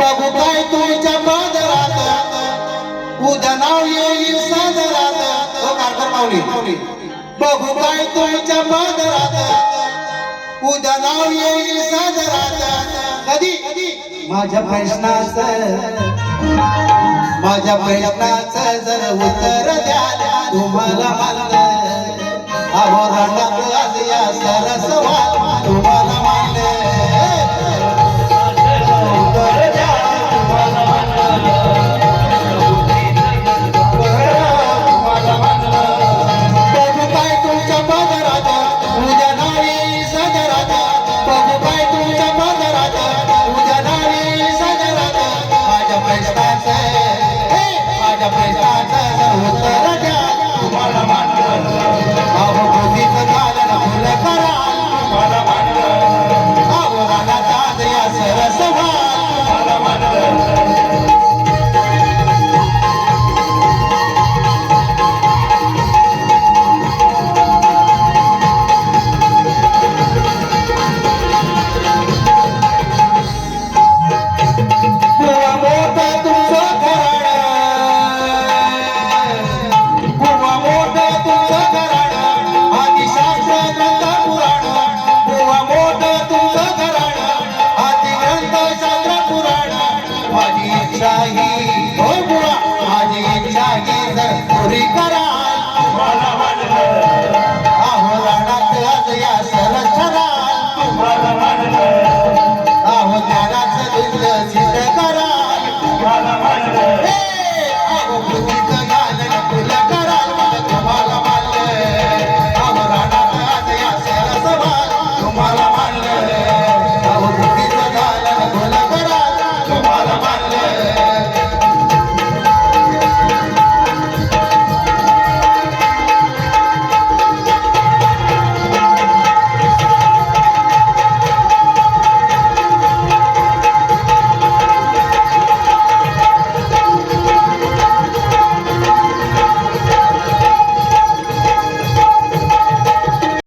बघू काय तुझ्या पादरात उद्या नाव येईल सादरात पाहुणे हो, बघू काय पादरात उद्या नाव येईल सादरात कधी? माझ्या प्रश्नाच. माझ्या प्रश्नाच जर उत्तर द्या तुम्हाला मानलं. अहो Oh.